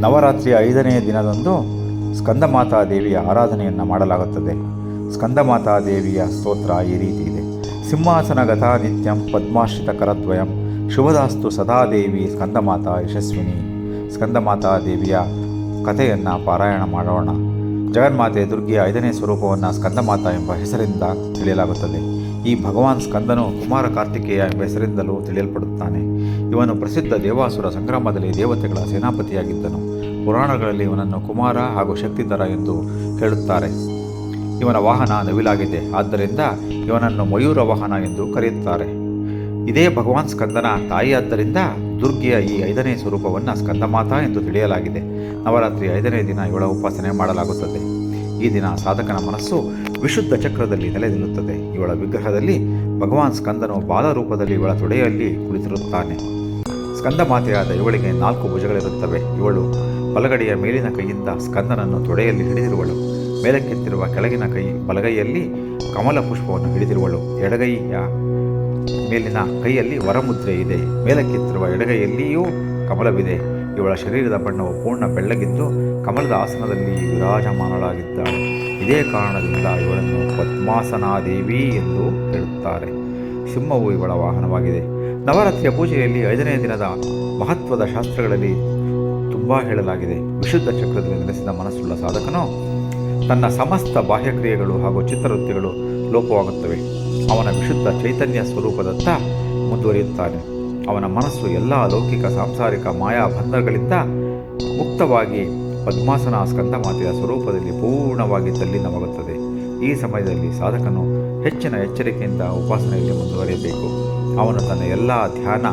ನವರಾತ್ರಿಯ ಐದನೆಯ ದಿನದಂದು ಸ್ಕಂದಮಾತಾ ದೇವಿಯ ಆರಾಧನೆಯನ್ನು ಮಾಡಲಾಗುತ್ತದೆ. ಸ್ಕಂದಮಾತಾ ದೇವಿಯ ಸ್ತೋತ್ರ ಈ ರೀತಿ ಇದೆ. ಸಿಂಹಾಸನ ಗತಾ ನಿತ್ಯಂ ಪದ್ಮಾಶ್ರಿತ ಕರದ್ವಯಂ ಶುಭದಾಸ್ತು ಸದಾದೇವಿ ಸ್ಕಂದಮಾತಾ ಯಶಸ್ವಿನಿ. ಸ್ಕಂದಮಾತಾ ದೇವಿಯ ಕಥೆಯನ್ನು ಪಾರಾಯಣ ಮಾಡೋಣ. ಜಗನ್ಮಾತೆ ದುರ್ಗಿಯ ಐದನೇ ಸ್ವರೂಪವನ್ನು ಸ್ಕಂದಮಾತಾ ಎಂಬ ಹೆಸರಿಂದ ತಿಳಿಯಲಾಗುತ್ತದೆ. ಈ ಭಗವಾನ್ ಸ್ಕಂದನು ಕುಮಾರ ಕಾರ್ತಿಕೇಯ ಎಂಬ ಹೆಸರಿಂದಲೂ ತಿಳಿಯಲ್ಪಡುತ್ತಾನೆ. ಇವನು ಪ್ರಸಿದ್ಧ ದೇವಾಸುರ ಸಂಗ್ರಾಮದಲ್ಲಿ ದೇವತೆಗಳ ಸೇನಾಪತಿಯಾಗಿದ್ದನು. ಪುರಾಣಗಳಲ್ಲಿ ಇವನನ್ನು ಕುಮಾರ ಹಾಗೂ ಶಕ್ತಿಧರ ಎಂದು ಹೇಳುತ್ತಾರೆ. ಇವನ ವಾಹನ ನವಿಲಾಗಿದೆ. ಆದ್ದರಿಂದ ಇವನನ್ನು ಮಯೂರ ವಾಹನ ಎಂದು ಕರೆಯುತ್ತಾರೆ. ಇದೇ ಭಗವಾನ್ ಸ್ಕಂದನ ತಾಯಿಯಾದ್ದರಿಂದ ದುರ್ಗೆಯ ಈ ಐದನೇ ಸ್ವರೂಪವನ್ನು ಸ್ಕಂದಮಾತಾ ಎಂದು ತಿಳಿಯಲಾಗಿದೆ. ನವರಾತ್ರಿ ಐದನೇ ದಿನ ಇವಳ ಉಪಾಸನೆ ಮಾಡಲಾಗುತ್ತದೆ. ಈ ದಿನ ಸಾಧಕನ ಮನಸ್ಸು ವಿಶುದ್ಧ ಚಕ್ರದಲ್ಲಿ ನೆಲೆ ನಿಲ್ಲುತ್ತದೆ ಇವಳ ವಿಗ್ರಹದಲ್ಲಿ ಭಗವಾನ್ ಸ್ಕಂದನು ಬಾಲರೂಪದಲ್ಲಿ ಇವಳ ತೊಡೆಯಲ್ಲಿ ಕುಳಿತಿರುತ್ತಾನೆ. ಸ್ಕಂದ ಮಾತೆಯಾದ ಇವಳಿಗೆ ನಾಲ್ಕು ಭುಜಗಳಿರುತ್ತವೆ. ಇವಳು ಬಲಗಡೆಯ ಮೇಲಿನ ಕೈಯಿಂದ ಸ್ಕಂದನನ್ನು ತೊಡೆಯಲ್ಲಿ ಹಿಡಿದಿರುವಳು. ಮೇಲಕ್ಕೆತ್ತಿರುವ ಕೆಳಗಿನ ಕೈ ಬಲಗೈಯಲ್ಲಿ ಕಮಲ ಪುಷ್ಪವನ್ನು ಹಿಡಿದಿರುವಳು. ಎಡಗೈಯ ಮೇಲಿನ ಕೈಯಲ್ಲಿ ವರಮುದ್ರೆ ಇದೆ. ಮೇಲಕ್ಕೆತ್ತಿರುವ ಎಡಗೈಯಲ್ಲಿಯೂ ಕಮಲವಿದೆ. ಇವಳ ಶರೀರದ ಬಣ್ಣವು ಪೂರ್ಣ ಬೆಳ್ಳಗಿದ್ದು ಕಮಲದ ಆಸನದಲ್ಲಿ ವಿರಾಜಮಾನಳಾಗಿದ್ದಾಳೆ. ಇದೇ ಕಾರಣದಿಂದ ಇವಳನ್ನು ಪದ್ಮಾಸನಾದೇವಿ ಎಂದು ಹೇಳುತ್ತಾರೆ. ಸಿಂಹವು ಇವಳ ವಾಹನವಾಗಿದೆ. ನವರಾತ್ರಿಯ ಪೂಜೆಯಲ್ಲಿ ಐದನೇ ದಿನದ ಮಹತ್ವದ ಶಾಸ್ತ್ರಗಳಲ್ಲಿ ತುಂಬ ಹೇಳಲಾಗಿದೆ. ವಿಶುದ್ಧ ಚಕ್ರದಲ್ಲಿ ನೆಲೆಸಿದ ಮನಸ್ಸುಳ್ಳ ಸಾಧಕನು ತನ್ನ ಸಮಸ್ತ ಬಾಹ್ಯಕ್ರಿಯೆಗಳು ಹಾಗೂ ಚಿತ್ತವೃತ್ತಿಗಳು ಲೋಪವಾಗುತ್ತವೆ. ಅವನ ವಿಶುದ್ಧ ಚೈತನ್ಯ ಸ್ವರೂಪದತ್ತ ಮುಂದುವರಿಯುತ್ತಾನೆ. ಅವನ ಮನಸ್ಸು ಎಲ್ಲ ಲೌಕಿಕ, ಸಾಂಸಾರಿಕ ಮಾಯಾ ಬಂಧಗಳಿಂದ ಮುಕ್ತವಾಗಿ ಪದ್ಮಾಸನ ಸ್ಕಂದಮಾತೆಯ ಸ್ವರೂಪದಲ್ಲಿ ಪೂರ್ಣವಾಗಿ ತಲ್ಲಿನವಾಗುತ್ತದೆ. ಈ ಸಮಯದಲ್ಲಿ ಸಾಧಕನು ಹೆಚ್ಚಿನ ಎಚ್ಚರಿಕೆಯಿಂದ ಉಪಾಸನೆಯಲ್ಲಿ ಮುಂದುವರಿಯಬೇಕು. ಅವನು ತನ್ನ ಎಲ್ಲ ಧ್ಯಾನ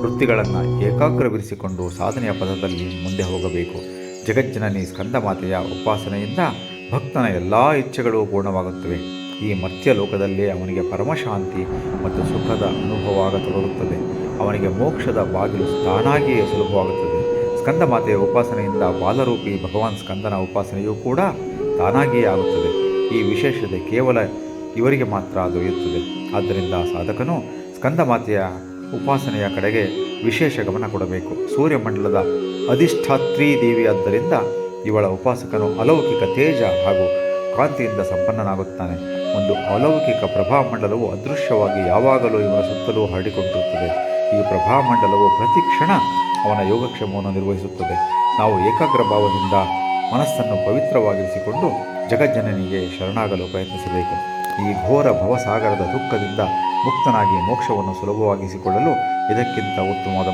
ವೃತ್ತಿಗಳನ್ನು ಏಕಾಗ್ರವಿರಿಸಿಕೊಂಡು ಸಾಧನೆಯ ಪದದಲ್ಲಿ ಮುಂದೆ ಹೋಗಬೇಕು. ಜಗಜ್ಜನನಿ ಸ್ಕಂದಮಾತೆಯ ಉಪಾಸನೆಯಿಂದ ಭಕ್ತನ ಎಲ್ಲ ಇಚ್ಛೆಗಳು ಪೂರ್ಣವಾಗುತ್ತವೆ. ಈ ಮರ್ತ್ಯ ಲೋಕದಲ್ಲಿ ಅವನಿಗೆ ಪರಮಶಾಂತಿ ಮತ್ತು ಸುಖದ ಅನುಭವವಾಗತೊಡಗುತ್ತದೆ ಅವನಿಗೆ ಮೋಕ್ಷದ ಬಾಗಿಲು ತಾನಾಗಿಯೇ ಸುಲಭವಾಗುತ್ತದೆ. ಸ್ಕಂದಮಾತೆಯ ಉಪಾಸನೆಯಿಂದ ಬಾಲರೂಪಿ ಭಗವಾನ್ ಸ್ಕಂದನ ಉಪಾಸನೆಯೂ ಕೂಡ ತಾನಾಗಿಯೇ ಆಗುತ್ತದೆ. ಈ ವಿಶೇಷತೆ ಕೇವಲ ಇವರಿಗೆ ಮಾತ್ರ ದೊರೆಯುತ್ತದೆ. ಆದ್ದರಿಂದ ಸಾಧಕನು ಸ್ಕಂದಮಾತೆಯ ಉಪಾಸನೆಯ ಕಡೆಗೆ ವಿಶೇಷ ಗಮನ ಕೊಡಬೇಕು. ಸೂರ್ಯಮಂಡಲದ ಅಧಿಷ್ಠಾತ್ರಿ ದೇವಿಯಾದ್ದರಿಂದ ಇವಳ ಉಪಾಸಕನು ಅಲೌಕಿಕ ತೇಜ ಹಾಗೂ ಕಾಂತಿಯಿಂದ ಸಂಪನ್ನನಾಗುತ್ತಾನೆ. ಒಂದು ಅಲೌಕಿಕ ಪ್ರಭಾಮಂಡಲವು ಅದೃಶ್ಯವಾಗಿ ಯಾವಾಗಲೂ ಇವನ ಸುತ್ತಲೂ ಹರಡಿಕೊಂಡಿರುತ್ತದೆ ಈ ಪ್ರಭಾಮಂಡಲವು ಪ್ರತಿ ಕ್ಷಣ ಅವನ ಯೋಗಕ್ಷೇಮವನ್ನು ನಿರ್ವಹಿಸುತ್ತದೆ. ನಾವು ಏಕಾಗ್ರ ಭಾವದಿಂದ ಮನಸ್ಸನ್ನು ಪವಿತ್ರವಾಗಿರಿಸಿಕೊಂಡು ಜಗಜ್ಜನನಿಗೆ ಶರಣಾಗಲು ಪ್ರಯತ್ನಿಸಬೇಕು. ಈ ಘೋರ ಭವಸಾಗರದ ದುಃಖದಿಂದ ಮುಕ್ತನಾಗಿ ಮೋಕ್ಷವನ್ನು ಸುಲಭವಾಗಿಸಿಕೊಳ್ಳಲು ಇದಕ್ಕಿಂತ ಉತ್ತಮವಾದ